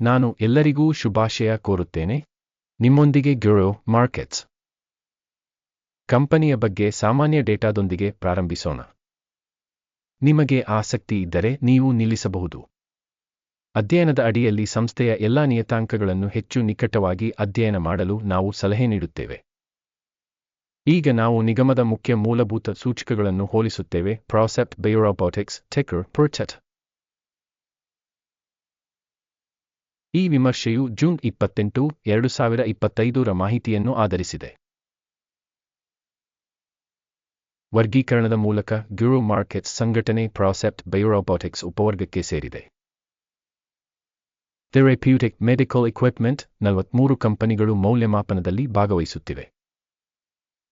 ನಾನು ಎಲ್ಲರಿಗೂ ಶುಭಾಶಯ ಕೋರುತ್ತೇನೆ. ನಿಮ್ಮೊಂದಿಗೆ ಗ್ಯೂರೋ ಮಾರ್ಕೆಟ್ಸ್ ಕಂಪನಿಯ ಬಗ್ಗೆ ಸಾಮಾನ್ಯ ಡೇಟಾದೊಂದಿಗೆ ಪ್ರಾರಂಭಿಸೋಣ. ನಿಮಗೆ ಆಸಕ್ತಿ ಇದ್ದರೆ ನೀವು ನಿಲ್ಲಿಸಬಹುದು. ಅಧ್ಯಯನದ ಅಡಿಯಲ್ಲಿ ಸಂಸ್ಥೆಯ ಎಲ್ಲಾ ನಿಯತಾಂಕಗಳನ್ನು ಹೆಚ್ಚು ನಿಕಟವಾಗಿ ಅಧ್ಯಯನ ಮಾಡಲು ನಾವು ಸಲಹೆ ನೀಡುತ್ತೇವೆ. ಈಗ ನಾವು ನಿಗಮದ ಮುಖ್ಯ ಮೂಲಭೂತ ಸೂಚಕಗಳನ್ನು ಹೋಲಿಸುತ್ತೇವೆ. ಪ್ರಾಸೆಪ್ಟ್ ಬಯೋರೋಬೋಟಿಕ್ಸ್ ಟೆಕರ್ ಪೊರ್ಚೆಟ್ ಈ ವಿಮರ್ಶೆಯು ಜೂನ್ ಇಪ್ಪತ್ತೆಂಟು, ಎರಡು ಸಾವಿರ ಇಪ್ಪತ್ತೈದರ ಮಾಹಿತಿಯನ್ನು ಆಧರಿಸಿದೆ. ವರ್ಗೀಕರಣದ ಮೂಲಕ ಗ್ಯೂರೋ ಮಾರ್ಕೆಟ್ಸ್ ಸಂಘಟನೆ ಪ್ರಾಸೆಪ್ಟ್ ಬಯೋರೋಬೋಟಿಕ್ಸ್ ಉಪವರ್ಗಕ್ಕೆ ಸೇರಿದೆ. ಥೆರಪ್ಯೂಟಿಕ್ ಮೆಡಿಕಲ್ ಇಕ್ವಿಪ್ಮೆಂಟ್ ನಲವತ್ಮೂರು ಕಂಪನಿಗಳು ಮೌಲ್ಯಮಾಪನದಲ್ಲಿ ಭಾಗವಹಿಸುತ್ತಿವೆ.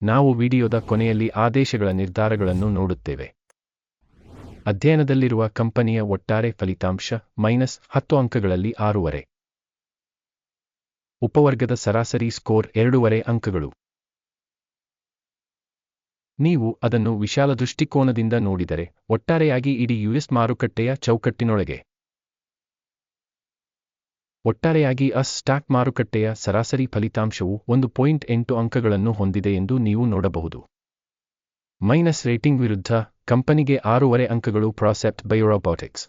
ನಾವು ವಿಡಿಯೋದ ಕೊನೆಯಲ್ಲಿ ಆದೇಶಗಳ ನಿರ್ಧಾರಗಳನ್ನು ನೋಡುತ್ತೇವೆ. ಅಧ್ಯಯನದಲ್ಲಿರುವ ಕಂಪನಿಯ ಒಟ್ಟಾರೆ ಫಲಿತಾಂಶ ಮೈನಸ್ ಹತ್ತು ಅಂಕಗಳಲ್ಲಿ ಆರೂವರೆ. ಉಪವರ್ಗದ ಸರಾಸರಿ ಸ್ಕೋರ್ ಎರಡೂವರೆ ಅಂಕಗಳು. ನೀವು ಅದನ್ನು ವಿಶಾಲ ದೃಷ್ಟಿಕೋನದಿಂದ ನೋಡಿದರೆ ಒಟ್ಟಾರೆಯಾಗಿ ಇಡೀ ಯುಎಸ್ ಮಾರುಕಟ್ಟೆಯ ಚೌಕಟ್ಟಿನೊಳಗೆ. ಒಟ್ಟಾರೆಯಾಗಿ ಅಸ್ ಸ್ಟಾಕ್ ಮಾರುಕಟ್ಟೆಯ ಸರಾಸರಿ ಫಲಿತಾಂಶವು ಒಂದು ಪಾಯಿಂಟ್ ಎಂಟು ಅಂಕಗಳನ್ನು ಹೊಂದಿದೆ ಎಂದು ನೀವು ನೋಡಬಹುದು. ಮೈನಸ್ ರೇಟಿಂಗ್ ವಿರುದ್ಧ ಕಂಪನಿಗೆ ಆರೂವರೆ ಅಂಕಗಳು ಪ್ರಾಸೆಪ್ಟ್ ಬಯೋರೋಬಾಟಿಕ್ಸ್.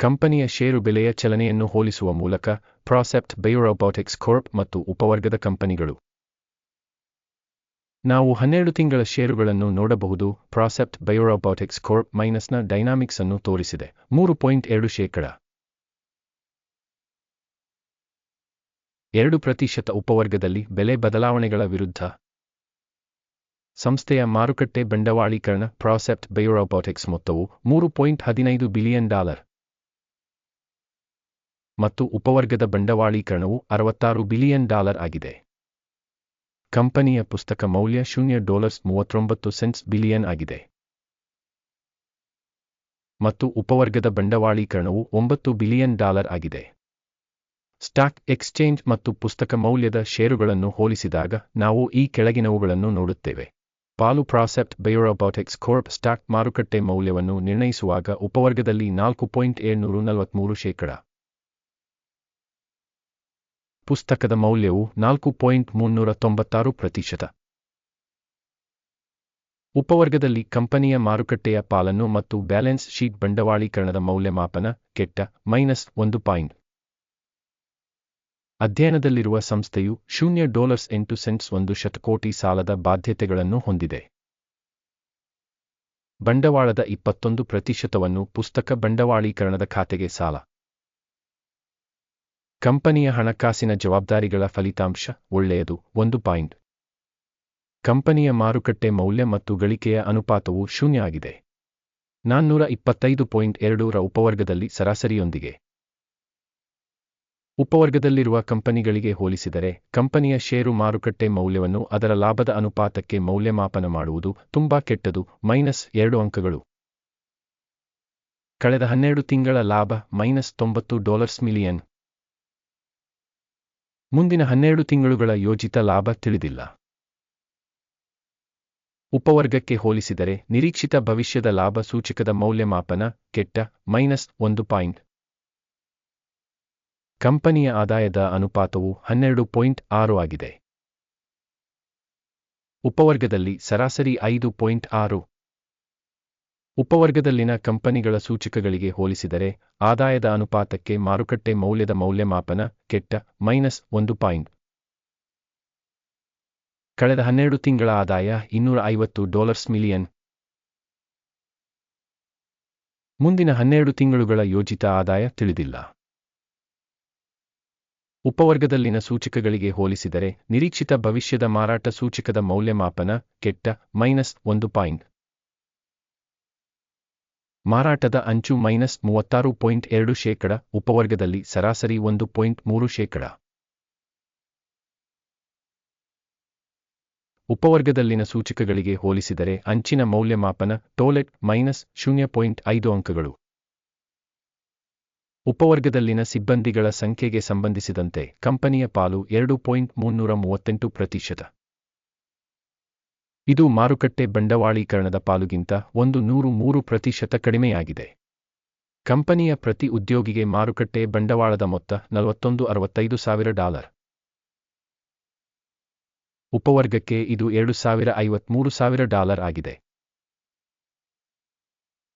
ಕಂಪನಿಯ ಷೇರು ಬೆಲೆಯ ಚಲನೆಯನ್ನು ಹೋಲಿಸುವ ಮೂಲಕ ಪ್ರಾಸೆಪ್ಟ್ ಬಯೋರೋಬಾಟಿಕ್ಸ್ ಕೋರ್ಪ್ ಮತ್ತು ಉಪವರ್ಗದ ಕಂಪನಿಗಳು. ನಾವು ಹನ್ನೆರಡು ತಿಂಗಳ ಷೇರುಗಳನ್ನು ನೋಡಬಹುದು, ಪ್ರಾಸೆಪ್ಟ್ ಬಯೋರೋಬಾಟಿಕ್ಸ್ ಕೋರ್ಪ್ ಮೈನಸ್ನ ಡೈನಾಮಿಕ್ಸ್ ಅನ್ನು ತೋರಿಸಿದೆ, ಮೂರು ಪಾಯಿಂಟ್ ಎರಡು ಶೇಕಡ. ಎರಡು ಪ್ರತಿಶತ ಉಪವರ್ಗದಲ್ಲಿ ಬೆಲೆ ಬದಲಾವಣೆಗಳ ವಿರುದ್ಧ ಸಂಸ್ಥೆಯ ಮಾರುಕಟ್ಟೆ ಬಂಡವಾಳೀಕರಣ ಪ್ರಾಸೆಪ್ಟ್ ಬಯೋರೋಬೋಟಿಕ್ಸ್ ಮೊತ್ತವು ಮೂರು ಪಾಯಿಂಟ್ ಹದಿನೈದು ಬಿಲಿಯನ್ ಡಾಲರ್. ಮತ್ತು ಉಪವರ್ಗದ ಬಂಡವಾಳೀಕರಣವು ಅರವತ್ತಾರು ಬಿಲಿಯನ್ ಡಾಲರ್ ಆಗಿದೆ. ಕಂಪನಿಯ ಪುಸ್ತಕ ಮೌಲ್ಯ ಶೂನ್ಯ ಡಾಲರ್ಸ್ ಮೂವತ್ತೊಂಬತ್ತು ಸೆಂಟ್ಸ್ ಬಿಲಿಯನ್ ಆಗಿದೆ. ಮತ್ತು ಉಪವರ್ಗದ ಬಂಡವಾಳೀಕರಣವು ಒಂಬತ್ತು ಬಿಲಿಯನ್ ಡಾಲರ್ ಆಗಿದೆ. ಸ್ಟಾಕ್ ಎಕ್ಸ್ಚೇಂಜ್ ಮತ್ತು ಪುಸ್ತಕ ಮೌಲ್ಯದ ಷೇರುಗಳನ್ನು ಹೋಲಿಸಿದಾಗ ನಾವು ಈ ಕೆಳಗಿನವುಗಳನ್ನು ನೋಡುತ್ತೇವೆ. ಪಾಲು ಪ್ರಾಸೆಪ್ಟ್ ಬಯೋರೋಬೋಟಿಕ್ಸ್ ಕೋರ್ಪ್ ಸ್ಟಾಕ್ ಮಾರುಕಟ್ಟೆ ಮೌಲ್ಯವನ್ನು ನಿರ್ಣಯಿಸುವಾಗ ಉಪವರ್ಗದಲ್ಲಿ ನಾಲ್ಕು ಪಾಯಿಂಟ್ ಏಳ್ನೂರು ನಲವತ್ಮೂರು ಶೇಕಡ. ಪುಸ್ತಕದ ಮೌಲ್ಯವು ನಾಲ್ಕು ಪಾಯಿಂಟ್ ಮುನ್ನೂರ ತೊಂಬತ್ತಾರು ಪ್ರತಿಶತ. ಉಪವರ್ಗದಲ್ಲಿ ಕಂಪನಿಯ ಮಾರುಕಟ್ಟೆಯ ಪಾಲನ್ನು ಮತ್ತು ಬ್ಯಾಲೆನ್ಸ್ ಶೀಟ್ ಬಂಡವಾಳೀಕರಣದ ಮೌಲ್ಯಮಾಪನ ಕೆಟ್ಟ ಮೈನಸ್ ಒಂದು ಪಾಯಿಂಟ್. ಅಧ್ಯಯನದಲ್ಲಿರುವ ಸಂಸ್ಥೆಯು ಶೂನ್ಯ ಡಾಲರ್ಸ್ ಎಂಟು ಸೆಂಟ್ಸ್ ಒಂದು ಶತಕೋಟಿ ಸಾಲದ ಬಾಧ್ಯತೆಗಳನ್ನು ಹೊಂದಿದೆ. ಬಂಡವಾಳದ ಇಪ್ಪತ್ತೊಂದು ಪ್ರತಿಶತವನ್ನು ಪುಸ್ತಕ ಬಂಡವಾಳೀಕರಣದ ಖಾತೆಗೆ ಸಾಲ. ಕಂಪನಿಯ ಹಣಕಾಸಿನ ಜವಾಬ್ದಾರಿಗಳ ಫಲಿತಾಂಶ ಒಳ್ಳೆಯದು, ಒಂದು ಪಾಯಿಂಟ್. ಕಂಪನಿಯ ಮಾರುಕಟ್ಟೆ ಮೌಲ್ಯ ಮತ್ತು ಗಳಿಕೆಯ ಅನುಪಾತವು ಶೂನ್ಯ ಆಗಿದೆ. ನಾನ್ನೂರ ಇಪ್ಪತ್ತೈದು ಪಾಯಿಂಟ್ ಎರಡೂರ ಉಪವರ್ಗದಲ್ಲಿ ಸರಾಸರಿಯೊಂದಿಗೆ. ಉಪವರ್ಗದಲ್ಲಿರುವ ಕಂಪನಿಗಳಿಗೆ ಹೋಲಿಸಿದರೆ, ಕಂಪನಿಯ ಷೇರು ಮಾರುಕಟ್ಟೆ ಮೌಲ್ಯವನ್ನು ಅದರ ಲಾಭದ ಅನುಪಾತಕ್ಕೆ ಮೌಲ್ಯಮಾಪನ ಮಾಡುವುದು ತುಂಬಾ ಕೆಟ್ಟದು. ಮೈನಸ್ ಎರಡು ಅಂಕಗಳು. ಕಳೆದ ಹನ್ನೆರಡು ತಿಂಗಳ ಲಾಭ ಮೈನಸ್ ತೊಂಬತ್ತು ಡಾಲರ್ಸ್ ಮಿಲಿಯನ್. ಮುಂದಿನ ಹನ್ನೆರಡು ತಿಂಗಳುಗಳ ಯೋಜಿತ ಲಾಭ ತಿಳಿದಿಲ್ಲ. ಉಪವರ್ಗಕ್ಕೆ ಹೋಲಿಸಿದರೆ ನಿರೀಕ್ಷಿತ ಭವಿಷ್ಯದ ಲಾಭ ಸೂಚಕದ ಮೌಲ್ಯಮಾಪನ ಕೆಟ್ಟ ಮೈನಸ್ ಒಂದು ಪಾಯಿಂಟ್. ಕಂಪನಿಯ ಆದಾಯದ ಅನುಪಾತವು ಹನ್ನೆರಡು ಪಾಯಿಂಟ್ ಆರು ಆಗಿದೆ. ಉಪವರ್ಗದಲ್ಲಿ ಸರಾಸರಿ ಐದು ಪಾಯಿಂಟ್ ಆರು. ಉಪವರ್ಗದಲ್ಲಿನ ಕಂಪನಿಗಳ ಸೂಚಕಗಳಿಗೆ ಹೋಲಿಸಿದರೆ ಆದಾಯದ ಅನುಪಾತಕ್ಕೆ ಮಾರುಕಟ್ಟೆ ಮೌಲ್ಯದ ಮೌಲ್ಯಮಾಪನ ಕೆಟ್ಟ ಮೈನಸ್ ಒಂದು ಪಾಯಿಂಟ್. ಕಳೆದ ಹನ್ನೆರಡು ತಿಂಗಳ ಆದಾಯ ಇನ್ನೂರ ಐವತ್ತು ಡಾಲರ್ಸ್ ಮಿಲಿಯನ್. ಮುಂದಿನ ಹನ್ನೆರಡು ತಿಂಗಳುಗಳ ಯೋಜಿತ ಆದಾಯ ತಿಳಿದಿಲ್ಲ. ಉಪವರ್ಗದಲ್ಲಿನ ಸೂಚಕಗಳಿಗೆ ಹೋಲಿಸಿದರೆ ನಿರೀಕ್ಷಿತ ಭವಿಷ್ಯದ ಮಾರಾಟ ಸೂಚಕದ ಮೌಲ್ಯಮಾಪನ ಕೆಟ್ಟ ಮೈನಸ್ ಒಂದು ಪಾಯಿಂಟ್. ಮಾರಾಟದ ಅಂಚು ಮೈನಸ್ ಮೂವತ್ತಾರು ಪಾಯಿಂಟ್ ಎರಡು ಶೇಕಡ, ಉಪವರ್ಗದಲ್ಲಿ ಸರಾಸರಿ ಒಂದು ಪಾಯಿಂಟ್ ಮೂರು ಶೇಕಡ. ಉಪವರ್ಗದಲ್ಲಿನ ಸೂಚಕಗಳಿಗೆ ಹೋಲಿಸಿದರೆ ಅಂಚಿನ ಮೌಲ್ಯಮಾಪನ, ಟೋಲೆಟ್ ಮೈನಸ್ ಶೂನ್ಯ ಪಾಯಿಂಟ್ ಐದು ಅಂಕಗಳು. ಉಪವರ್ಗದಲ್ಲಿನ ಸಿಬ್ಬಂದಿಗಳ ಸಂಖ್ಯೆಗೆ ಸಂಬಂಧಿಸಿದಂತೆ ಕಂಪನಿಯ ಪಾಲು ಎರಡು ಪಾಯಿಂಟ್ ಮುನ್ನೂರ ಮೂವತ್ತೆಂಟು ಪ್ರತಿಶತ. ಇದು ಮಾರುಕಟ್ಟೆ ಬಂಡವಾಳೀಕರಣದ ಪಾಲುಗಿಂತ ಒಂದು ನೂರು ಮೂರು ಪ್ರತಿಶತ ಕಡಿಮೆಯಾಗಿದೆ. ಕಂಪನಿಯ ಪ್ರತಿ ಉದ್ಯೋಗಿಗೆ ಮಾರುಕಟ್ಟೆ ಬಂಡವಾಳದ ಮೊತ್ತ ನಲವತ್ತೊಂದು ಅರವತ್ತೈದು ಸಾವಿರ ಡಾಲರ್. ಉಪವರ್ಗಕ್ಕೆ ಇದು ಎರಡು ಸಾವಿರ ಐವತ್ಮೂರು ಸಾವಿರ ಡಾಲರ್ ಆಗಿದೆ.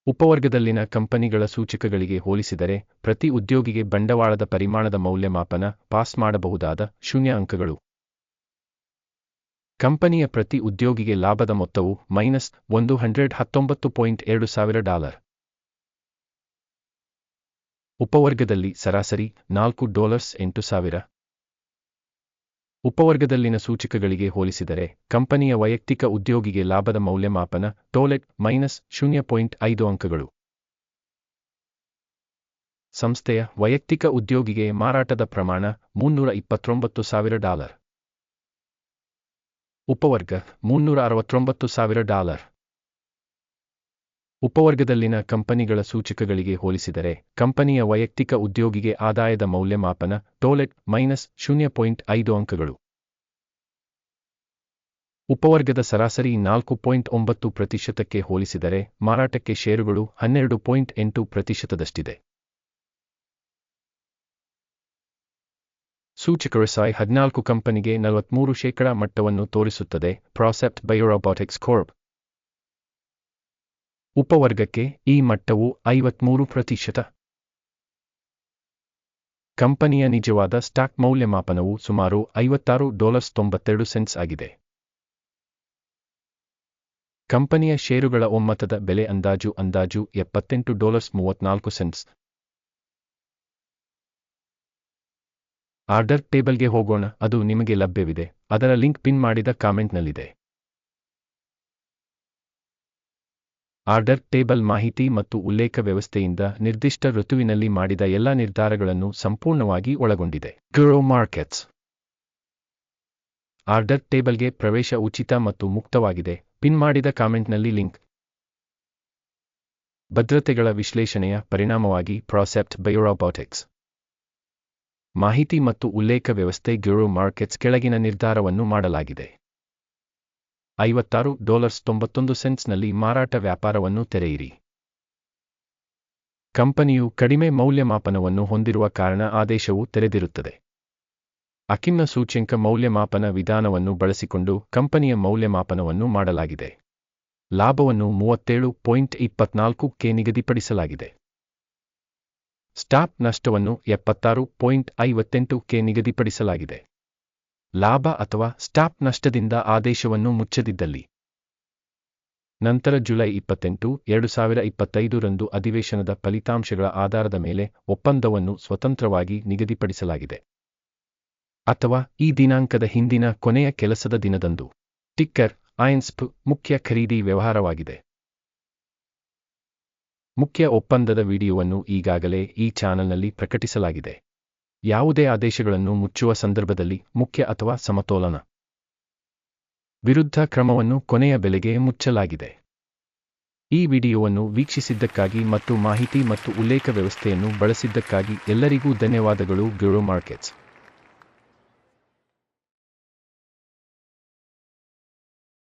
ಉಪವರ್ಗದಲ್ಲಿನ ಕಂಪನಿಗಳ ಸೂಚಕಗಳಿಗೆ ಹೋಲಿಸಿದರೆ, ಪ್ರತಿ ಉದ್ಯೋಗಿಗೆ ಬಂಡವಾಳದ ಪರಿಮಾಣದ ಮೌಲ್ಯಮಾಪನ ಪಾಸ್ ಮಾಡಬಹುದಾದ ಶೂನ್ಯ ಅಂಕಗಳು. ಕಂಪನಿಯ ಪ್ರತಿ ಉದ್ಯೋಗಿಗೆ ಲಾಭದ ಮೊತ್ತವು ಮೈನಸ್ ಒಂದು ಹಂಡ್ರೆಡ್ ಹತ್ತೊಂಬತ್ತು ಪಾಯಿಂಟ್ ಎರಡು ಸಾವಿರ ಡಾಲರ್. ಉಪವರ್ಗದಲ್ಲಿ ಸರಾಸರಿ ನಾಲ್ಕು ಡಾಲರ್ಸ್ ಎಂಟು ಸಾವಿರ. ಉಪವರ್ಗದಲ್ಲಿನ ಸೂಚಕಗಳಿಗೆ ಹೋಲಿಸಿದರೆ, ಕಂಪನಿಯ ವೈಯಕ್ತಿಕ ಉದ್ಯೋಗಿಗೆ ಲಾಭದ ಮೌಲ್ಯಮಾಪನ ಟೋಲೆಟ್ ಮೈನಸ್ ಶೂನ್ಯ ಪಾಯಿಂಟ್ ಐದು ಅಂಕಗಳು. ಸಂಸ್ಥೆಯ ವೈಯಕ್ತಿಕ ಉದ್ಯೋಗಿಗೆ ಮಾರಾಟದ ಪ್ರಮಾಣ ಮುನ್ನೂರ ಇಪ್ಪತ್ತೊಂಬತ್ತು ಸಾವಿರ ಡಾಲರ್. ಉಪವರ್ಗ ಮುನ್ನೂರ ಅರವತ್ತೊಂಬತ್ತು ಸಾವಿರ ಡಾಲರ್. ಉಪವರ್ಗದಲ್ಲಿನ ಕಂಪನಿಗಳ ಸೂಚಕಗಳಿಗೆ ಹೋಲಿಸಿದರೆ, ಕಂಪನಿಯ ವೈಯಕ್ತಿಕ ಉದ್ಯೋಗಿಗೆ ಆದಾಯದ ಮೌಲ್ಯಮಾಪನ, ಟೋಲೆಟ್ ಮೈನಸ್ ಶೂನ್ಯ ಪಾಯಿಂಟ್ ಐದು ಅಂಕಗಳು. ಉಪವರ್ಗದ ಸರಾಸರಿ ನಾಲ್ಕು ಪಾಯಿಂಟ್ ಒಂಬತ್ತು ಪ್ರತಿಶತಕ್ಕೆ ಹೋಲಿಸಿದರೆ, ಮಾರಾಟಕ್ಕೆ ಷೇರುಗಳು ಹನ್ನೆರಡು ಪಾಯಿಂಟ್ ಎಂಟು ಪ್ರತಿಶತದಷ್ಟಿದೆ. ಸೂಚಕ ಸಾಯ್ ಹದಿನಾಲ್ಕು ಕಂಪನಿಗೆ ನಲವತ್ಮೂರು ಶೇಕಡಾ ಮಟ್ಟವನ್ನು ತೋರಿಸುತ್ತದೆ ಪ್ರಾಸೆಪ್ಟ್ ಬಯೋರೋಬಾಟಿಕ್ಸ್ ಕೋರ್ಪ್ ಉಪವರ್ಗಕ್ಕೆ ಈ ಮಟ್ಟವು ಐವತ್ಮೂರು ಪ್ರತಿಶತ. ಕಂಪನಿಯ ನಿಜವಾದ ಸ್ಟಾಕ್ ಮೌಲ್ಯಮಾಪನವು ಸುಮಾರು ಐವತ್ತಾರು ಡಾಲರ್ಸ್ ತೊಂಬತ್ತೆರಡು ಸೆನ್ಸ್ ಆಗಿದೆ. ಕಂಪನಿಯ ಷೇರುಗಳ ಒಮ್ಮತದ ಬೆಲೆ ಅಂದಾಜು ಅಂದಾಜು ಎಪ್ಪತ್ತೆಂಟು ಡಾಲರ್ಸ್ ಮೂವತ್ನಾಲ್ಕು ಸೆನ್ಸ್ ಆರ್ಡರ್ ಟೇಬಲ್ಗೆ ಹೋಗೋಣ, ಅದು ನಿಮಗೆ ಲಭ್ಯವಿದೆ, ಅದರ ಲಿಂಕ್ ಪಿನ್ ಮಾಡಿದ ಕಾಮೆಂಟ್ನಲ್ಲಿದೆ. ಆರ್ಡರ್ ಟೇಬಲ್ ಮಾಹಿತಿ ಮತ್ತು ಉಲ್ಲೇಖ ವ್ಯವಸ್ಥೆಯಿಂದ ನಿರ್ದಿಷ್ಟ ಋತುವಿನಲ್ಲಿ ಮಾಡಿದ ಎಲ್ಲಾ ನಿರ್ಧಾರಗಳನ್ನು ಸಂಪೂರ್ಣವಾಗಿ ಒಳಗೊಂಡಿದೆ. ಗ್ರೋ ಮಾರ್ಕೆಟ್ಸ್ ಆರ್ಡರ್ ಟೇಬಲ್ಗೆ ಪ್ರವೇಶ ಉಚಿತ ಮತ್ತು ಮುಕ್ತವಾಗಿದೆ. ಪಿನ್ ಮಾಡಿದ ಕಾಮೆಂಟ್ನಲ್ಲಿ ಲಿಂಕ್. ಭದ್ರತೆಗಳ ವಿಶ್ಲೇಷಣೆಯ ಪರಿಣಾಮವಾಗಿ ಪ್ರಾಸೆಪ್ಟ್ ಬಯೋರಾಬಾಟಿಕ್ಸ್ ಮಾಹಿತಿ ಮತ್ತು ಉಲ್ಲೇಖ ವ್ಯವಸ್ಥೆ ಗ್ಯೂರೋ ಮಾರ್ಕೆಟ್ಸ್ ಕೆಳಗಿನ ನಿರ್ಧಾರವನ್ನು ಮಾಡಲಾಗಿದೆ. ಐವತ್ತಾರು ಡಾಲರ್ಸ್ ತೊಂಬತ್ತೊಂದು ಸೆಂಟ್ಸ್ನಲ್ಲಿ ಮಾರಾಟ ವ್ಯಾಪಾರವನ್ನು ತೆರೆಯಿರಿ. ಕಂಪನಿಯು ಕಡಿಮೆ ಮೌಲ್ಯಮಾಪನವನ್ನು ಹೊಂದಿರುವ ಕಾರಣ ಆದೇಶವು ತೆರೆದಿರುತ್ತದೆ. ಅಕಿನ್ನ ಸೂಚ್ಯಂಕ ಮೌಲ್ಯಮಾಪನ ವಿಧಾನವನ್ನು ಬಳಸಿಕೊಂಡು ಕಂಪನಿಯ ಮೌಲ್ಯಮಾಪನವನ್ನು ಮಾಡಲಾಗಿದೆ. ಲಾಭವನ್ನು ಮೂವತ್ತೇಳು ಪಾಯಿಂಟ್ ಇಪ್ಪತ್ನಾಲ್ಕು ಕೆ ನಿಗದಿಪಡಿಸಲಾಗಿದೆ. ಸ್ಟಾಪ್ ನಷ್ಟವನ್ನು ಎಪ್ಪತ್ತಾರು ಪಾಯಿಂಟ್ ಐವತ್ತೆಂಟು ಕೆ ನಿಗದಿಪಡಿಸಲಾಗಿದೆ. ಲಾಭ ಅಥವಾ ಸ್ಟಾಪ್ ನಷ್ಟದಿಂದ ಆದೇಶವನ್ನು ಮುಚ್ಚದಿದ್ದಲ್ಲಿ. ನಂತರ ಜುಲೈ ಇಪ್ಪತ್ತೆಂಟು, ಎರಡು ಸಾವಿರ ಇಪ್ಪತ್ತೈದರಂದು ಅಧಿವೇಶನದ ಫಲಿತಾಂಶಗಳ ಆಧಾರದ ಮೇಲೆ ಒಪ್ಪಂದವನ್ನು ಸ್ವತಂತ್ರವಾಗಿ ನಿಗದಿಪಡಿಸಲಾಗಿದೆ. ಅಥವಾ ಈ ದಿನಾಂಕದ ಹಿಂದಿನ ಕೊನೆಯ ಕೆಲಸದ ದಿನದಂದು. ಟಿಕ್ಕರ್ ಐನ್ಸ್ಪ್ ಮುಖ್ಯ ಖರೀದಿ ವ್ಯವಹಾರವಾಗಿದೆ. ಮುಖ್ಯ ಒಪ್ಪಂದದ ವಿಡಿಯೋವನ್ನು ಈಗಾಗಲೇ ಈ ಚಾನಲ್ನಲ್ಲಿ ಪ್ರಕಟಿಸಲಾಗಿದೆ. ಯಾವುದೇ ಆದೇಶಗಳನ್ನು ಮುಚ್ಚುವ ಸಂದರ್ಭದಲ್ಲಿ ಮುಖ್ಯ ಅಥವಾ ಸಮತೋಲನ. ವಿರುದ್ಧ ಕ್ರಮವನ್ನು ಕೊನೆಯ ಬೆಲೆಗೆ ಮುಚ್ಚಲಾಗಿದೆ. ಈ ವಿಡಿಯೋವನ್ನು ವೀಕ್ಷಿಸಿದ್ದಕ್ಕಾಗಿ ಮತ್ತು ಮಾಹಿತಿ ಮತ್ತು ಉಲ್ಲೇಖ ವ್ಯವಸ್ಥೆಯನ್ನು ಬಳಸಿದ್ದಕ್ಕಾಗಿ ಎಲ್ಲರಿಗೂ ಧನ್ಯವಾದಗಳು. ಗ್ಯೂರೋ ಮಾರ್ಕೆಟ್ಸ್.